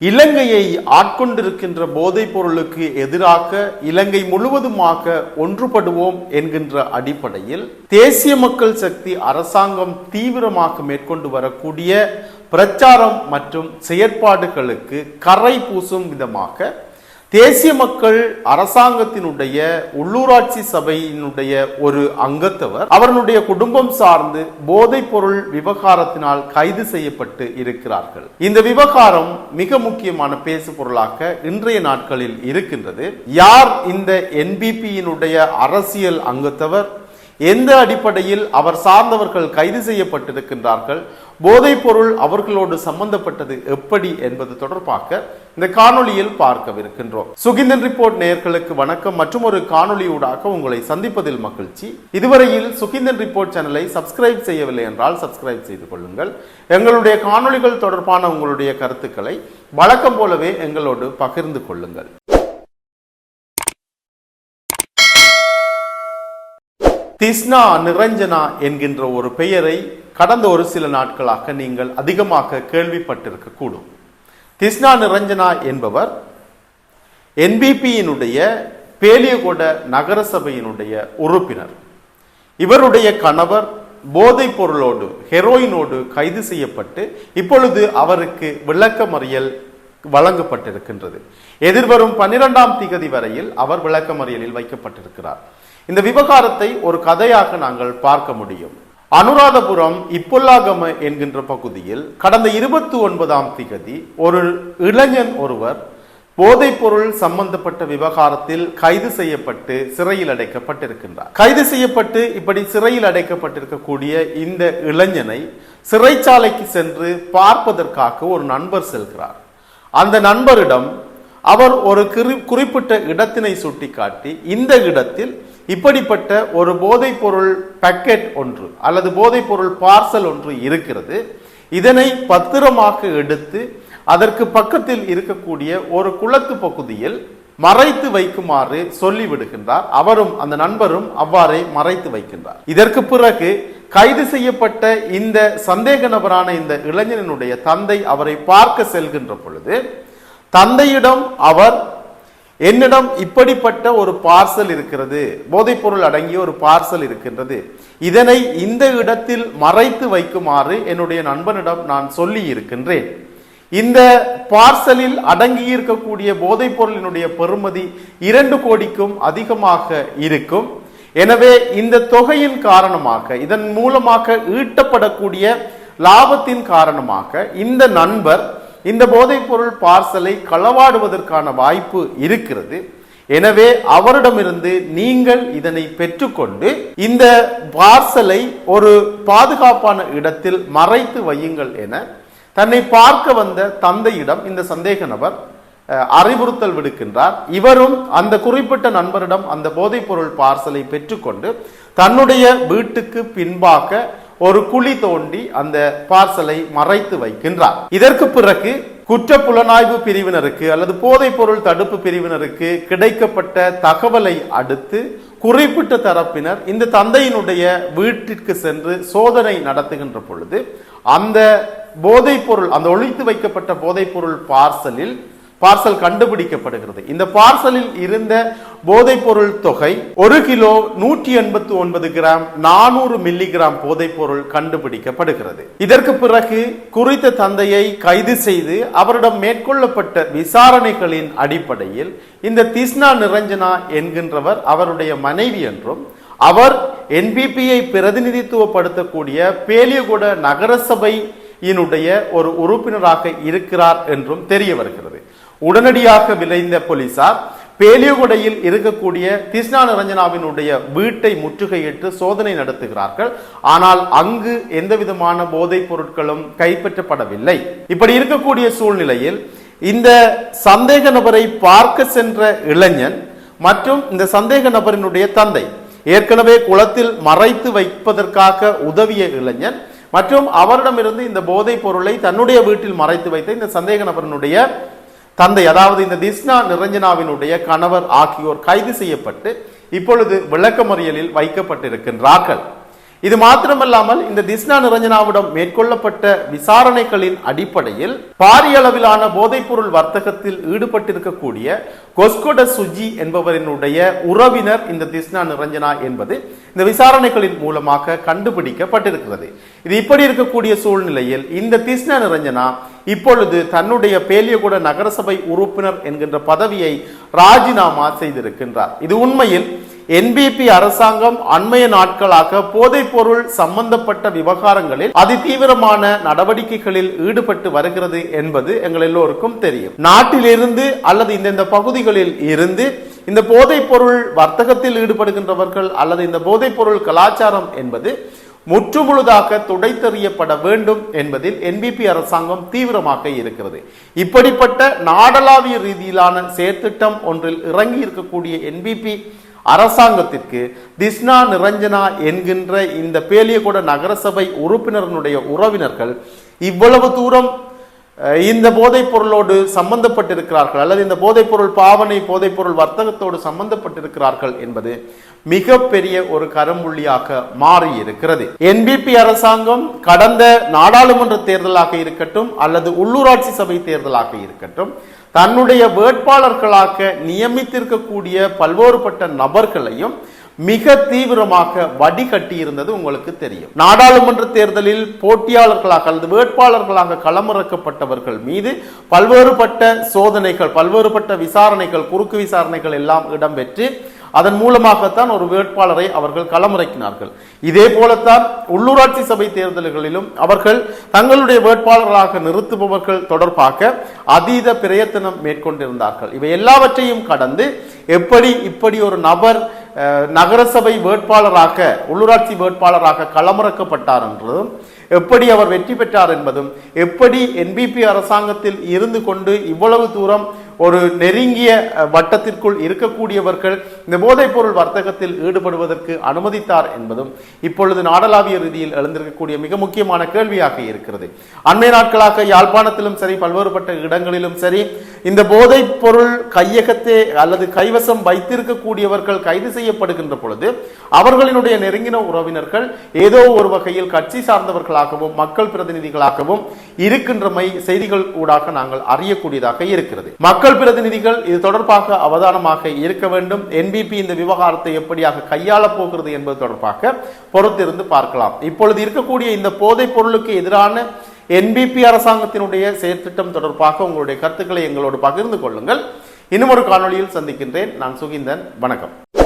இலங்கையை ஆட்கொண்டிருக்கின்ற போதைப் பொருளுக்கு எதிராக இலங்கை முழுவதுமாக ஒன்றுபடுவோம் என்கின்ற அடிப்படையில் தேசிய மக்கள் சக்தி அரசாங்கம் தீவிரமாக மேற்கொண்டு வரக்கூடிய பிரச்சாரம் மற்றும் செயற்பாடுகளுக்கு கரை பூசும் விதமாக தேசிய மக்கள் அரசாங்கத்தினுடைய உள்ளூராட்சி சபையினுடைய ஒரு அங்கத்தவர். அவர்களுடைய குடும்பம் சார்ந்து போதைப் பொருள் விவகாரத்தினால் கைது செய்யப்பட்டு இருக்கிறார்கள். இந்த விவகாரம் மிக முக்கியமான பேசு பொருளாக இன்றைய நாட்களில் இருக்கின்றது. யார் இந்த என்பிபியினுடைய அரசியல் அங்கத்தவர்? எந்த அடிப்படையில் அவர் சார்ந்தவர்கள் கைது செய்யப்பட்டிருக்கின்றார்கள் போதைப் பொருள் அவர்களோடு சம்பந்தப்பட்டது எப்படி என்பது தொடர்பாக இந்த காணொளியில் பார்க்கவிருக்கின்றோம். சுகிந்தன் ரிப்போர்ட் நேயர்களுக்கு வணக்கம். மற்றும் ஒரு காணொளியூடாக உங்களை சந்திப்பதில் மகிழ்ச்சி. இதுவரையில் சுகிந்தன் ரிப்போர்ட் சேனலை சப்ஸ்கிரைப் செய்யவில்லை என்றால் சப்ஸ்கிரைப் செய்து கொள்ளுங்கள். எங்களுடைய காணொளிகள் தொடர்பான உங்களுடைய கருத்துக்களை வழக்கம் போலவே எங்களோடு பகிர்ந்து கொள்ளுங்கள். திஸ்னா நிரஞ்சனா என்கின்ற ஒரு பெயரை கடந்த ஒரு சில நாட்களாக நீங்கள் அதிகமாக கேள்விப்பட்டிருக்க கூடும். திஸ்னா நிரஞ்சனா என்பவர் என்பிபியினுடைய பேலியகொட நகரசபையினுடைய உறுப்பினர். இவருடைய கணவர் போதைப் பொருளோடு ஹெரோயினோடு கைது செய்யப்பட்டு இப்பொழுது அவருக்கு விளக்கமறியல் வழங்கப்பட்டிருக்கின்றது. எதிர்வரும் பன்னிரெண்டாம் திகதி வரையில் அவர் விளக்கமறியலில் வைக்கப்பட்டிருக்கிறார். இந்த விவகாரத்தை ஒரு கதையாக நாங்கள் பார்க்க முடியும். அனுராதபுரம் இப்பொல்லாகம என்கின்ற பகுதியில் கடந்த இருபத்தி ஒன்பதாம் திகதி ஒரு இளைஞன் ஒருவர் போதைப்பொருள் சம்பந்தப்பட்ட விவகாரத்தில் கைது செய்யப்பட்டு சிறையில் அடைக்கப்பட்டிருக்கின்றார். கைது செய்யப்பட்டு இப்படி சிறையில் அடைக்கப்பட்டிருக்கக்கூடிய இந்த இளைஞனை சிறைச்சாலைக்கு சென்று பார்ப்பதற்காக ஒரு நண்பர் செல்கிறார். அந்த நண்பரிடம் அவர் ஒரு குறிப்பிட்ட இடத்தினை சுட்டிக்காட்டி இந்த இடத்தில் இப்படிப்பட்ட ஒரு போதைப்பொருள் பேக்கெட் ஒன்று அல்லது போதைப்பொருள் பார்சல் ஒன்று இருக்கிறது. இதனை பத்திரமாக எடுத்து அதற்கு பக்கத்தில் இருக்கக்கூடிய ஒரு குளத்து பகுதியில் மறைத்து வைக்குமாறு சொல்லிவிடுகின்றார். அவரும் அந்த நண்பரும் அவ்வாறே மறைத்து வைக்கின்றார். இதற்கு பிறகு கைது செய்யப்பட்ட இந்த சந்தேக நபரான இந்த இளைஞனுடைய தந்தை அவரை பார்க்க செல்கின்ற பொழுது தந்தையிடம் அவர் என்னிடம் இப்படிப்பட்ட ஒரு பார்சல் இருக்கிறது. போதைப்பொருள் அடங்கிய ஒரு பார்சல் இருக்கின்றது. இதனை இந்த இடத்தில் மறைத்து வைக்குமாறு என்னுடைய நண்பனிடம் நான் சொல்லி இருக்கின்றேன். இந்த பார்சலில் அடங்கி இருக்கக்கூடிய போதைப் பொருளினுடைய பெறுமதி இரண்டு கோடிக்கும் அதிகமாக இருக்கும். எனவே இந்த தொகையின் காரணமாக இதன் மூலமாக ஈட்டப்படக்கூடிய லாபத்தின் காரணமாக இந்த நண்பர் இந்த போதைப் பொருள் பார்சலை களவாடுவதற்கான வாய்ப்பு இருக்கிறது. எனவே அவரிடமிருந்து நீங்கள் இதனை பெற்றுக்கொண்டு இந்த பார்சலை ஒரு பாதுகாப்பான இடத்தில் மறைத்து வையுங்கள் என தன்னை பார்க்க வந்த தந்தையிடம் இந்த சந்தேக நபர் அறிவுறுத்தல் விடுக்கின்றார். இவரும் அந்த குறிப்பிட்ட நண்பரிடம் அந்த போதைப் பொருள் பார்சலை பெற்றுக்கொண்டு தன்னுடைய வீட்டுக்கு பின்பாக ஒரு குழி தோண்டி அந்த பார்சலை மறைத்து வைக்கின்றார். இதற்கு பிறகு குற்ற புலனாய்வு பிரிவினருக்கு அல்லது போதைப் பொருள் தடுப்பு பிரிவினருக்கு கிடைக்கப்பட்ட தகவலை அடுத்து குறிப்பிட்ட தரப்பினர் இந்த தந்தையினுடைய வீட்டிற்கு சென்று சோதனை நடத்துகின்ற பொழுது அந்த போதைப் பொருள் அந்த ஒழித்து வைக்கப்பட்ட போதைப் பொருள் பார்சலில் பார்சல் கண்டுபிடிக்கப்படுகிறது. இந்த பார்சலில் இருந்த போதைப் பொருள் தொகை ஒரு கிலோ நூற்றி எண்பத்தி ஒன்பது கிராம் நானூறு மில்லி கிராம் போதைப் பொருள் கண்டுபிடிக்கப்படுகிறது. இதற்கு பிறகு குறித்த தந்தையை கைது செய்து அவரிடம் மேற்கொள்ளப்பட்ட விசாரணைகளின் அடிப்படையில் இந்த திஸ்னா நிரஞ்சனா என்கின்றவர் அவருடைய மனைவி என்றும் அவர் என்பிபியை பிரதிநிதித்துவப்படுத்தக்கூடிய பேலியகுட நகரசபையினுடைய ஒரு உறுப்பினராக இருக்கிறார் என்றும் தெரிய வருகிறது. உடனடியாக விளைந்த போலீசார் பேலியகுடையில் இருக்கக்கூடிய கிருஷ்ணா நிரஞ்சனாவினுடைய வீட்டை முற்றுகையிட்டு சோதனை நடத்துகிறார்கள். ஆனால் அங்கு எந்த விதமான போதைப் பொருட்களும் கைப்பற்றப்படவில்லை. இப்படி இருக்கக்கூடிய சூழ்நிலையில் இந்த சந்தேக நபரை பார்க்க சென்ற இளைஞன் மற்றும் இந்த சந்தேக நபரினுடைய தந்தை ஏற்கனவே குளத்தில் மறைத்து வைப்பதற்காக உதவிய இளைஞன் மற்றும் அவரிடமிருந்து இந்த போதைப் பொருளை தன்னுடைய வீட்டில் மறைத்து வைத்த இந்த சந்தேக நபரினுடைய தந்தை அதாவது இந்த திஸ்னா நிரஞ்சனாவினுடைய கணவர் ஆகியோர் கைது செய்யப்பட்டு இப்பொழுது விளக்கமறியலில் வைக்கப்பட்டிருக்கின்றார்கள். இது மாத்திரமல்லாமல் இந்த திஸ்னா நிரஞ்சனாவிடம் மேற்கொள்ளப்பட்ட விசாரணைகளின் அடிப்படையில் பாரிய அளவிலான போதைப்பொருள் வர்த்தகத்தில் ஈடுபட்டிருக்கக்கூடிய கொஸ்கொட சுஜி என்பவரினுடைய உறவினர் இந்த திஸ்னா நிரஞ்சனா என்பது இந்த விசாரணைகளின் மூலமாக கண்டுபிடிக்கப்பட்டிருக்கிறது. இது இப்படி இருக்கக்கூடிய சூழ்நிலையில் இந்த திஸ்னா நிரஞ்சனா இப்பொழுது தன்னுடைய பேலியகுட நகரசபை உறுப்பினர் என்கின்ற பதவியை ராஜினாமா செய்திருக்கின்றார். இது உண்மையில் என்பிபி அரசாங்கம் அண்மைய நாட்களாக போதைப் பொருள் சம்பந்தப்பட்ட விவகாரங்களில் அதிதீவிரமான நடவடிக்கைகளில் ஈடுபட்டு வருகிறது என்பது எங்கள் எல்லோருக்கும் தெரியும். நாட்டிலிருந்து அல்லது இந்தந்த பகுதிகளில் இருந்து இந்த போதைப் பொருள் வர்த்தகத்தில் ஈடுபடுகின்றவர்கள் அல்லது இந்த போதைப் பொருள் கலாச்சாரம் என்பது முற்றுமுழுதாக துடைத்தெறியப்பட வேண்டும் என்பதில் என்பிபி அரசாங்கம் தீவிரமாக இருக்கிறது. இப்படிப்பட்ட நாடளாவிய ரீதியிலான செயற்திட்டம் ஒன்றில் இறங்கி இருக்கக்கூடிய என்பிபி அரசாங்கத்திற்கு திஸ்னா நிரஞ்சனா என்கின்ற இந்த பேலியகொட நகரசபை உறுப்பினரனுடைய உறவினர்கள் இவ்வளவு தூரம் இந்த போதைப் பொருளோடு சம்பந்தப்பட்டிருக்கிறார்கள் அல்லது இந்த போதைப் பொருள் பாவனை போதைப் பொருள் வர்த்தகத்தோடு சம்பந்தப்பட்டிருக்கிறார்கள் என்பது மிகப்பெரிய ஒரு கரம்புள்ளியாக மாறி இருக்கிறது என்பிபி அரசாங்கம் கடந்த நாடாளுமன்ற தேர்தலாக இருக்கட்டும் அல்லது உள்ளூராட்சி சபை தேர்தலாக இருக்கட்டும் தன்னுடைய வேட்பாளர்களாக நியமித்திருக்கக்கூடிய பல்வேறுபட்ட நபர்களையும் மிக தீவிரமாக வடிகட்டி இருந்தது உங்களுக்கு தெரியும். நாடாளுமன்ற தேர்தலில் போட்டியாளர்களாக அல்லது வேட்பாளர்களாக களமிறக்கப்பட்டவர்கள் மீது பல்வேறுபட்ட சோதனைகள் பல்வேறுபட்ட விசாரணைகள் குறுக்கு விசாரணைகள் எல்லாம் இடம்பெற்று அதன் மூலமாகத்தான் ஒரு வேட்பாளரை அவர்கள் களமிறக்கினார்கள். இதே போலத்தான் உள்ளூராட்சி சபை தேர்தல்களிலும் அவர்கள் தங்களுடைய வேட்பாளர்களாக நிறுத்துபவர்கள் தொடர்பாக அதீத பிரயத்தனம் மேற்கொண்டிருந்தார்கள். இவை எல்லாவற்றையும் கடந்து எப்படி இப்படி ஒரு நபர் நகரசபை வேட்பாளராக உள்ளூராட்சி வேட்பாளராக களமிறக்கப்பட்டார் என்றதும் எப்படி அவர் வெற்றி பெற்றார் என்பதும் எப்படி என்பிபி அரசாங்கத்தில் இருந்து கொண்டு இவ்வளவு தூரம் ஒரு நெருங்கிய வட்டத்திற்குள் இருக்கக்கூடியவர்கள் இந்த போதைப்பொருள் வர்த்தகத்தில் ஈடுபடுவதற்கு அனுமதித்தார் என்பதும் இப்பொழுது நாடளாவிய ரீதியில் எழுந்திருக்கக்கூடிய மிக முக்கியமான கேள்வியாக இருக்கிறது. அண்மை நாட்களாக யாழ்ப்பாணத்திலும் சரி பல்வேறுபட்ட இடங்களிலும் சரி இந்த போதைப் பொருள் கையகத்தை அல்லது கைவசம் வைத்திருக்கக்கூடியவர்கள் கைது செய்யப்படுகின்ற பொழுது அவர்களினுடைய நெருங்கின உறவினர்கள் ஏதோ ஒரு வகையில் கட்சி சார்ந்தவர்களாகவும் மக்கள் பிரதிநிதிகளாகவும் இருக்கின்றமை செய்திகள் ஊடாக நாங்கள் அறியக்கூடியதாக இருக்கிறது. மக்கள் பிரதிநிதிகள் இது தொடர்பாக அவதானமாக இருக்க வேண்டும். என்பிபி இந்த விவகாரத்தை எப்படியாக கையாளப் போகிறது என்பது தொடர்பாக பொறுத்திருந்து பார்க்கலாம். இப்பொழுது இருக்கக்கூடிய இந்த போதைப் பொருளுக்கு எதிரான என்பிபி அரசாங்கத்தினுடைய செயற்திட்டம் தொடர்பாக உங்களுடைய கருத்துக்களை எங்களோடு பகிர்ந்து கொள்ளுங்கள். இன்னும் ஒரு காணொளியில் சந்திக்கின்றேன். நான் சுகிந்தன். வணக்கம்.